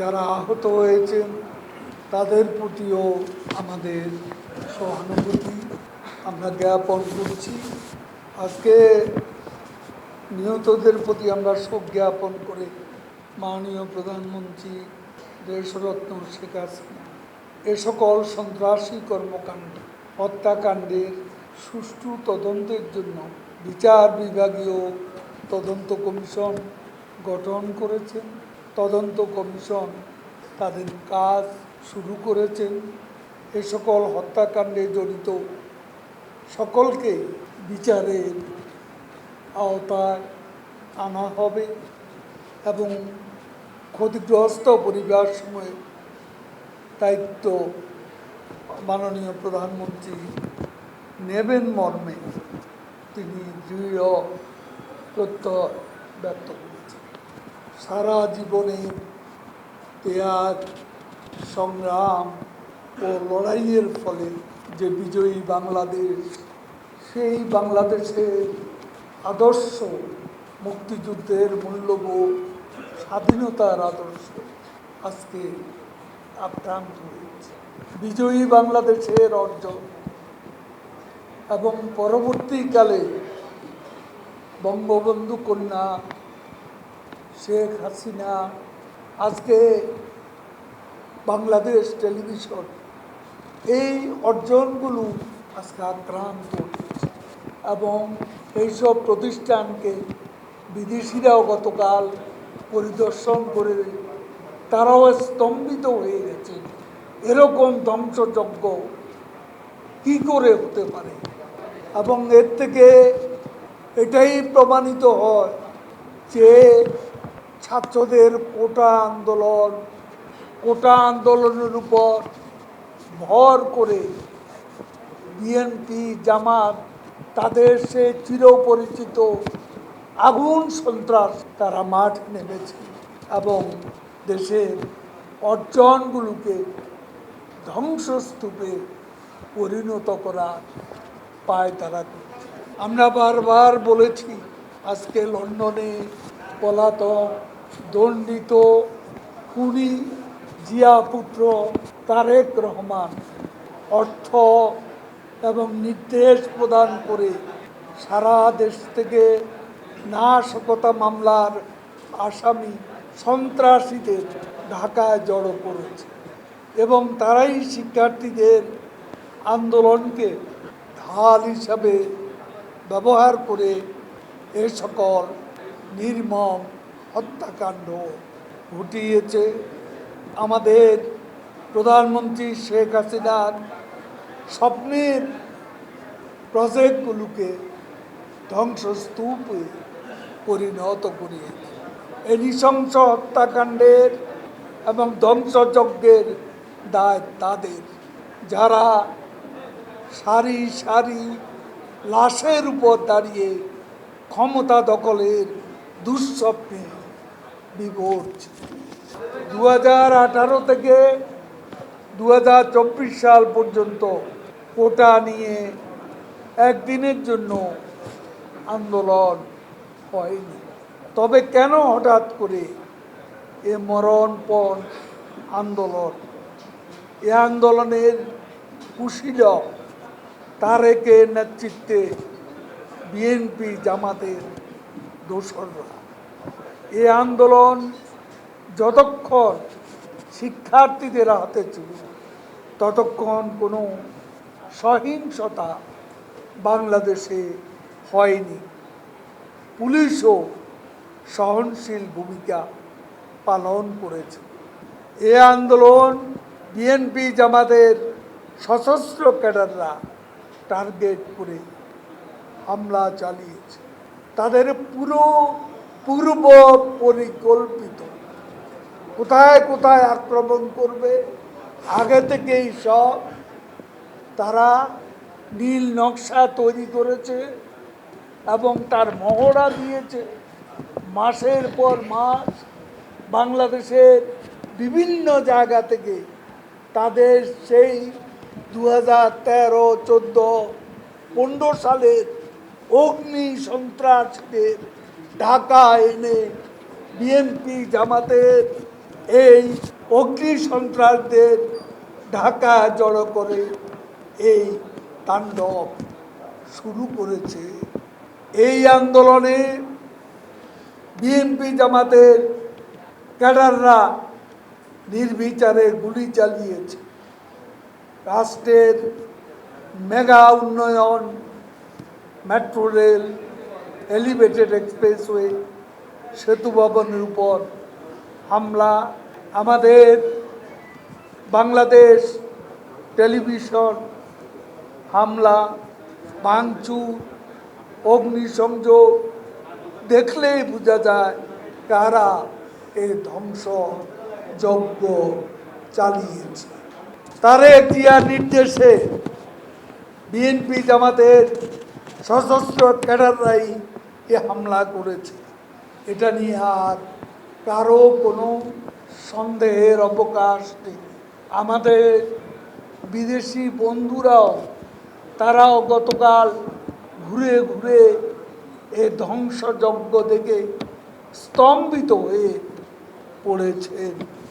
যারা আহত হয়েছেন, তাদের প্রতিও আমাদের সহানুভূতি আমরা জ্ঞাপন করছি। আজকে নিহতদের প্রতি আমরা শোক জ্ঞাপন করে মাননীয় প্রধানমন্ত্রী দেশরত্ন শেখ হাসিনা এ সকল সন্ত্রাসী কর্মকাণ্ড, হত্যাকাণ্ডের সুষ্ঠু তদন্তের জন্য বিচার বিভাগীয় তদন্ত কমিশন গঠন করেছেন। তদন্ত কমিশন তাদের কাজ শুরু করেছেন। এ সকল হত্যাকাণ্ডে জড়িত সকলকে বিচারের আওতায় আনা হবে এবং ক্ষতিগ্রস্ত পরিবার সময়ে দায়িত্ব মাননীয় প্রধানমন্ত্রী নেবেন মর্মে। তিনি দৃঢ় প্রত্যয় ব্যক্ত করেছেন। সারা জীবনের ত্যাগ, সংগ্রাম ও লড়াইয়ের ফলে যে বিজয়ী বাংলাদেশ, সেই বাংলাদেশের আদর্শ মুক্তিযুদ্ধের মূল্যবোধ, স্বাধীনতার আদর্শ আজকে আক্রান্ত হয়েছে বিজয়ী বাংলাদেশের অর্জন এবং পরবর্তীকালে বঙ্গবন্ধু কন্যা শেখ হাসিনা আজকে বাংলাদেশ টেলিভিশন এই অর্জনগুলো আজকে আক্রান্ত এবং এইসব প্রতিষ্ঠানকে বিদেশিরাও গতকাল পরিদর্শন করে তারাও স্তম্ভিত হয়ে গেছে এরকম ধ্বংসযজ্ঞ কি করে হতে পারে? এবং এর থেকে এটাই প্রমাণিত হয় যে ছাত্রদের কোটা আন্দোলন, কোটা আন্দোলনের উপর ভর করে বিএনপি জামাত, তাদের সে চিরপরিচিত আগুন সন্ত্রাস তারা মাঠ নেমেছে এবং দেশের অর্জনগুলোকে ধ্বংসস্তূপে পরিণত করা পায় তারা আমরা বারবার বলেছি, আজকে লন্ডনে পলাতক দণ্ডিত খুনি জিয়া পুত্র তারেক রহমান অর্থ এবং নির্দেশ প্রদান করে সারা দেশ থেকে নাশকতা মামলার আসামি সন্ত্রাসীদের ঢাকায় জড়ো করেছে এবং তারাই শিক্ষার্থীদের আন্দোলনকে ঢাল হিসাবে ব্যবহার করে এ সকল নির্মম হত্যাকাণ্ড ঘটিয়েছে। আমাদের প্রধানমন্ত্রী শেখ হাসিনার স্বপ্নের প্রজেক্টগুলোকে ধ্বংসস্তূপে পরিণত করিয়েছে এই নৃশংস হত্যাকাণ্ডের এবং ধ্বংসযজ্ঞের দায় তাদের। যারা সারি সারি লাশের উপর দাঁড়িয়ে ক্ষমতা দখলের দুঃস্বপ্নে বিভোর দু হাজার আঠারো থেকে দু হাজার চব্বিশ সাল পর্যন্ত কোটা নিয়ে একদিনের জন্য আন্দোলন হয়নি। তবে কেন হঠাৎ করে এ মরণপণ আন্দোলন? এ আন্দোলনের কুশীলক তারেকের নেতৃত্বে বিএনপি জামাতের দোসররা। এ আন্দোলন যতক্ষণ শিক্ষার্থীদের হাতে ছিল ততক্ষণ কোনো সহিংসতা বাংলাদেশে হয়নি। পুলিশও সহনশীল ভূমিকা পালন করেছে। এ আন্দোলন বিএনপি জামাতের সশস্ত্র ক্যাডাররা টার্গেট করে হামলা চালিয়েছে। তাদের পুরো পূর্ব পরিকল্পিত কোথায় কোথায় আক্রমণ করবে, আগে থেকেই সব তারা নীল নকশা তৈরি করেছে এবং তার মহড়া দিয়েছে। মাসের পর মাস বাংলাদেশের বিভিন্ন জায়গা থেকে তাদের সেই দু হাজার তেরো চোদ্দ পনেরো সালের অগ্নি সন্ত্রাসীদের ঢাকা এনে বিএনপি জামাতের এই অগ্নি সন্ত্রাসদের ঢাকা জড়ো করে এই তাণ্ডব শুরু করেছে। এই আন্দোলনে বিএনপি জামাতের ক্যাডাররা নির্বিচারে গুলি চালিয়েছে। রাষ্ট্রের মেগা উন্নয়ন, মেট্রো রেল এলিভেটেড এক্সপ্রেসওয়ে সেতু ভবনের উপর হামলা, আমাদের বাংলাদেশ টেলিভিশন হামলা, ভাঙচুর, অগ্নিসংযোগ দেখলেই বোঝা যায় কারা এ ধ্বংস যজ্ঞ চালিয়েছে। তারে জিয়ার নির্দেশে বিএনপি জামাতের সশস্ত্র ক্যাডাররাই এ হামলা করেছে। এটা নিয়ে আর কারও কোনো সন্দেহের অবকাশ নেই। আমাদের বিদেশি বন্ধুরাও, তারাও গতকাল ঘুরে ঘুরে এ ধ্বংসযজ্ঞ দেখে স্তম্ভিত হয়ে পড়েছেন।